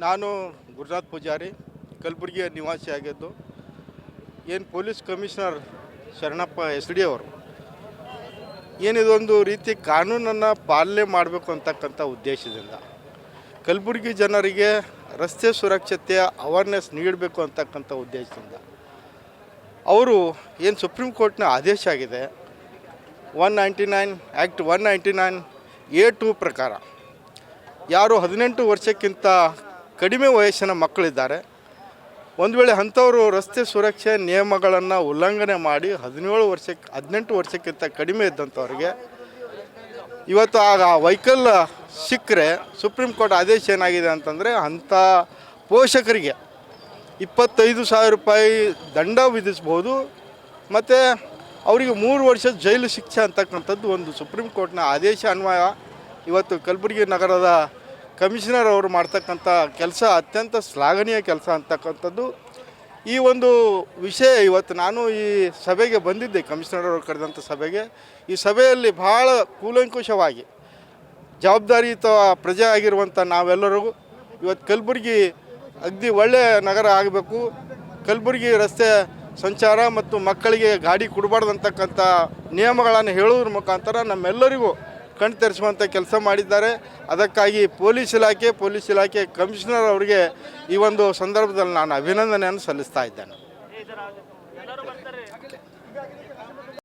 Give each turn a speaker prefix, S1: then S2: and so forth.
S1: ನಾನು ಗುರುನಾಥ್ ಪೂಜಾರಿ, ಕಲಬುರಗಿಯ ನಿವಾಸಿಯಾಗಿದ್ದು ಏನು police commissioner Sharanappa S D ಅವರು ಏನಿದೊಂದು ರೀತಿ ಕಾನೂನನ್ನು ಪಾಲನೆ ಮಾಡಬೇಕು ಅಂತಕ್ಕಂಥ ಉದ್ದೇಶದಿಂದ ಕಲಬುರಗಿ ಜನರಿಗೆ ರಸ್ತೆ ಸುರಕ್ಷತೆಯ ಅವೇರ್ನೆಸ್ ನೀಡಬೇಕು ಅಂತಕ್ಕಂಥ ಉದ್ದೇಶದಿಂದ ಅವರು ಏನು ಸುಪ್ರೀಂ ಕೋರ್ಟ್ನ ಆದೇಶ ಆಗಿದೆ one ninety nine act one ninety nine A two ಪ್ರಕಾರ, ಯಾರು ಹದಿನೆಂಟು ವರ್ಷಕ್ಕಿಂತ ಕಡಿಮೆ ವಯಸ್ಸಿನ ಮಕ್ಕಳಿದ್ದಾರೆ. ಒಂದು ವೇಳೆ ಅಂಥವರು ರಸ್ತೆ ಸುರಕ್ಷೆ ನಿಯಮಗಳನ್ನು ಉಲ್ಲಂಘನೆ ಮಾಡಿ ಹದಿನೇಳು ವರ್ಷಕ್ಕೆ, ಹದಿನೆಂಟು ವರ್ಷಕ್ಕಿಂತ ಕಡಿಮೆ ಇದ್ದಂಥವ್ರಿಗೆ ಇವತ್ತು ಆಗ ವೆಹಿಕಲ್ ಸಿಕ್ಕರೆ ಸುಪ್ರೀಂ ಕೋರ್ಟ್ ಆದೇಶ ಏನಾಗಿದೆ ಅಂತಂದರೆ ಅಂಥ ಪೋಷಕರಿಗೆ ಇಪ್ಪತ್ತೈದು ಸಾವಿರ ರೂಪಾಯಿ ದಂಡ ವಿಧಿಸ್ಬೋದು. ಮತ್ತು ಅವರಿಗೆ ಮೂರು ವರ್ಷ ಜೈಲು ಶಿಕ್ಷೆ ಅಂತಕ್ಕಂಥದ್ದು ಒಂದು ಸುಪ್ರೀಂ ಕೋರ್ಟ್ನ ಆದೇಶ ಅನ್ವಯ ಇವತ್ತು ಕಲಬುರಗಿ ನಗರದ ಕಮಿಷನರ್ ಅವರು ಮಾಡ್ತಕ್ಕಂಥ ಕೆಲಸ ಅತ್ಯಂತ ಶ್ಲಾಘನೀಯ ಕೆಲಸ ಅಂತಕ್ಕಂಥದ್ದು. ಈ ಒಂದು ವಿಷಯ ಇವತ್ತು ನಾನು ಈ ಸಭೆಗೆ ಬಂದಿದ್ದೆ, ಕಮಿಷನರ್ ಅವರು ಕರೆದಂಥ ಸಭೆಗೆ. ಈ ಸಭೆಯಲ್ಲಿ ಭಾಳ ಕೂಲಂಕುಷವಾಗಿ ಜವಾಬ್ದಾರಿಯುತ ಪ್ರಜೆ ಆಗಿರುವಂಥ ನಾವೆಲ್ಲರಿಗೂ ಇವತ್ತು ಕಲಬುರಗಿ ಅಗದಿ ಒಳ್ಳೆಯ ನಗರ ಆಗಬೇಕು. ಕಲಬುರಗಿ ರಸ್ತೆ ಸಂಚಾರ ಮತ್ತು ಮಕ್ಕಳಿಗೆ ಗಾಡಿ ಕೊಡಬಾರ್ದು ಅಂತಕ್ಕಂಥ ನಿಯಮಗಳನ್ನು ಹೇಳೋದ್ರ ಮುಖಾಂತರ ನಮ್ಮೆಲ್ಲರಿಗೂ ಕಣ್ ತೆರೆಸುವಂಥ ಕೆಲಸ ಮಾಡಿದ್ದಾರೆ. ಅದಕ್ಕಾಗಿ ಪೊಲೀಸ್ ಇಲಾಖೆ ಪೊಲೀಸ್ ಇಲಾಖೆ ಕಮಿಷನರ್ ಅವರಿಗೆ ಈ ಒಂದು ಸಂದರ್ಭದಲ್ಲಿ ನಾನು ಅಭಿನಂದನೆಯನ್ನು ಸಲ್ಲಿಸ್ತಾ ಇದ್ದೇನೆ.